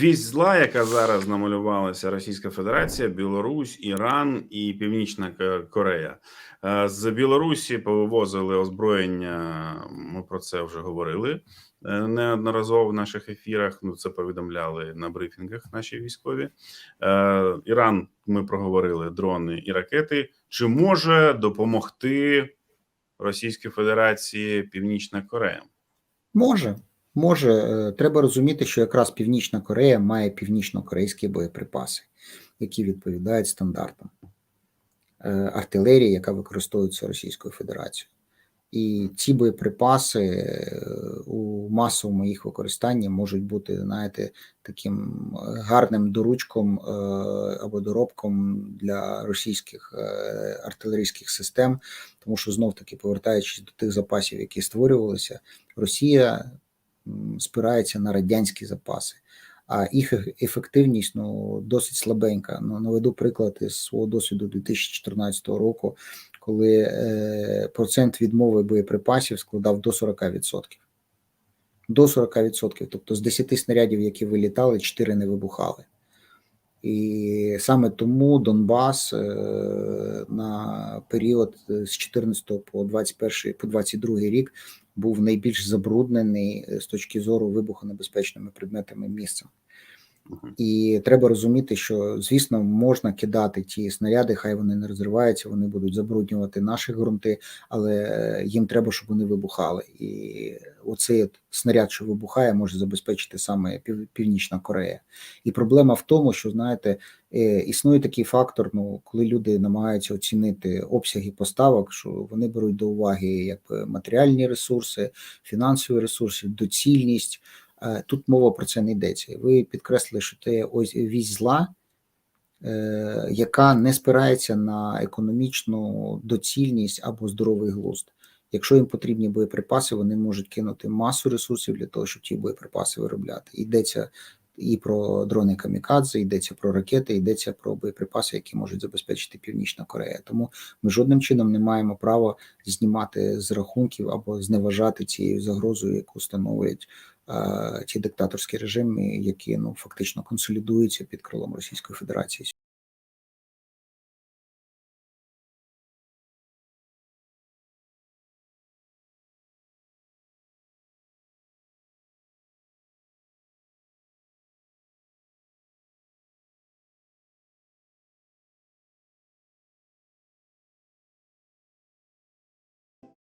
Вість зла, яка зараз намалювалася Російська Федерація, Білорусь, Іран і Північна Корея. Е, З Білорусі повивозили озброєння. Ми про це вже говорили е, неодноразово в наших ефірах. Ну це повідомляли на брифінгах наші військові. Е, Іран ми проговорили дрони і ракети. Чи може допомогти Російській Федерації Північна Корея? Може, може. Е, Треба розуміти, що якраз Північна Корея має північно-корейські боєприпаси, які відповідають стандартам е, артилерії, яка використовується Російською Федерацією. І ці боєприпаси е, у масовому їх використанні можуть бути, знаєте, таким гарним доручком або доробком для російських артилерійських систем, тому що знов таки повертаючись до тих запасів, які створювалися, Росія спирається на радянські запаси, а їх ефективність ну, досить слабенька. Ну, наведу приклад із свого досвіду 2014 року, коли е, процент відмови боєприпасів складав до 40%. До 40%. Тобто з 10 снарядів, які вилітали, 4 не вибухали. І саме тому Донбас е, на період з 14 по 21 по 22 рік був найбільш забруднений е, з точки зору вибухонебезпечними предметами місцем. І треба розуміти, що звісно можна кидати ті снаряди, хай вони не розриваються, вони будуть забруднювати наші ґрунти, але е, їм треба, щоб вони вибухали. І оцей снаряд, що вибухає, може забезпечити саме Пів- Північна Корея. І проблема в тому, що знаєте, е, існує такий фактор, ну коли люди намагаються оцінити обсяги поставок, що вони беруть до уваги як матеріальні ресурси, фінансові ресурси, доцільність. Е, Тут мова про це не йдеться. Ви підкреслили, що це ось вісь зла, е, яка не спирається на економічну доцільність або здоровий глузд. Якщо їм потрібні боєприпаси, вони можуть кинути масу ресурсів для того, щоб ті боєприпаси виробляти. Йдеться і про дрони камікадзе, йдеться про ракети, йдеться про боєприпаси, які можуть забезпечити Північна Корея. Тому ми жодним чином не маємо права знімати з рахунків або зневажати цією загрозою, яку становить е, ті диктаторські режими, які ну фактично консолідуються під крилом Російської Федерації.